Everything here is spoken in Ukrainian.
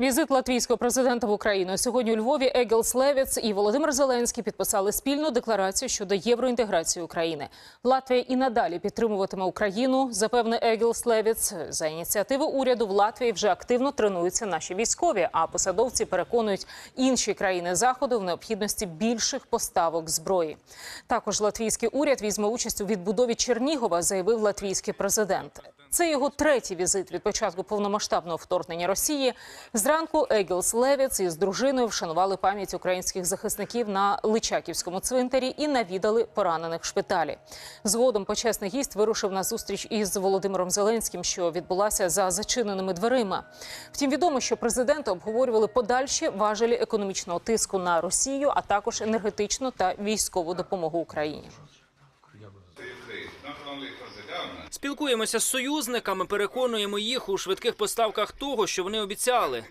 Візит латвійського президента в Україну сьогодні у Львові Егілс Левіц і Володимир Зеленський підписали спільну декларацію щодо євроінтеграції України. Латвія і надалі підтримуватиме Україну. Запевне Егілс Левіц. За ініціативи уряду в Латвії вже активно тренуються наші військові. А посадовці переконують інші країни заходу в необхідності більших поставок зброї. Також латвійський уряд візьме участь у відбудові Чернігова, заявив латвійський президент. Це його третій візит від початку повномасштабного вторгнення Росії. Зранку Егілс Левіц із дружиною вшанували пам'ять українських захисників на Личаківському цвинтарі і навідали поранених в шпиталі. Згодом почесний гість вирушив на зустріч із Володимиром Зеленським, що відбулася за зачиненими дверима. Втім, відомо, що президенти обговорювали подальші важелі економічного тиску на Росію, а також енергетичну та військову допомогу Україні. Спілкуємося з союзниками, переконуємо їх у швидких поставках того, що вони обіцяли.